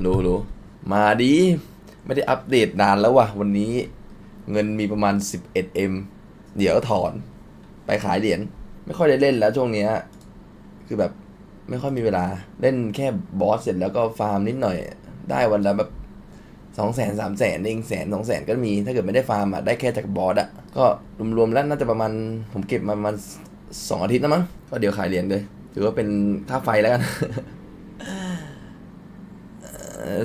ฮัลโหลฮัลโหลมาดี ไม่ได้อัปเดตนานแล้วว่ะวันนี้เงินมีประมาณ 11m เดี๋ยวถอน ไปขายเหรียญไม่ค่อยได้เล่นแล้วช่วงเนี้ยคือแบบไม่ค่อยมีเวลา เล่นแค่บอสเสร็จแล้วก็ฟาร์มนิดหน่อย ได้วันละแบบสองแสนสามแสนเองแสนสองแสนก็มี ถ้าเกิดไม่ได้ฟาร์มอะได้แค่จากบอสอะก็รวมๆแล้วน่าจะประมาณผมเก็บมาประมาณสองอาทิตย์นะมั้งก็เดี๋ยวขายเหรียญเลยถือว่าเป็นค่าไฟแล้วกัน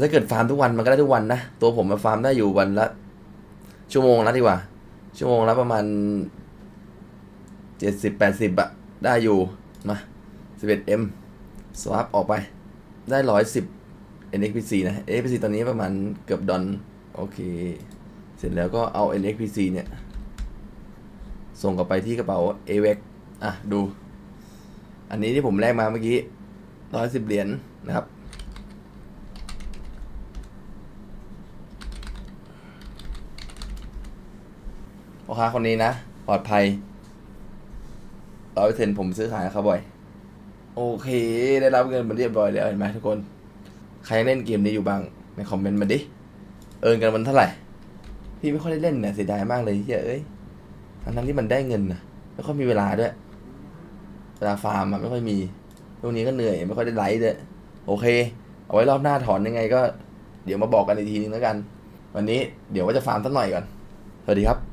ถ้าเกิดฟาร์มทุกวันมันก็ได้ทุกวันนะ ตัวผมมาฟาร์มได้อยู่วันละ ชั่วโมงละดีกว่า ชั่วโมงละประมาณเจ็ดสิบแปดสิบอะได้อยู่ มาสิบเอ็ดเอ็มสว p ออกไป ได้ร้อยสิบ NXPC นะ NXPC ตอนนี้ประมาณเกือบดอน โอเค เสร็จแล้วก็เอา NXPC เนี่ย ส่งกลับไปที่กระเป๋า AVEX อะ ดู อันนี้ที่ผมแลกมาเมื่อกี้ร้อยสิบเหรียญนะครับ พ่อค้าคนนี้นะ ปลอดภัยร้อยเปอร์เซ็นต์ผมซื้อขายเขาบ่อย โอเค ได้รับเงินมาเรียบร้อยแล้วเห็นไหมทุกคน ใครยังเล่นเกมนี้อยู่บ้าง ในคอมเมนต์มาดิ เอินกันมันเท่าไหร่ พี่ไม่ค่อยได้เล่นเนี่ยเสียดายมากเลยเฮ้ยเอ้ยทั้งที่มันได้เงินนะไม่ค่อยมีเวลาด้วย เวลาฟาร์มอะไม่ค่อยมีช่วงนี้ก็เหนื่อย ไม่ค่อยได้ไลฟ์ด้วยโอเค เอาไว้รอบหน้าถอนยังไงก็ เดี๋ยวมาบอกกันอีกทีนึงแล้วกัน วันนี้เดี๋ยวว่าจะฟาร์มสักหน่อยก่อน สวัสดีครับ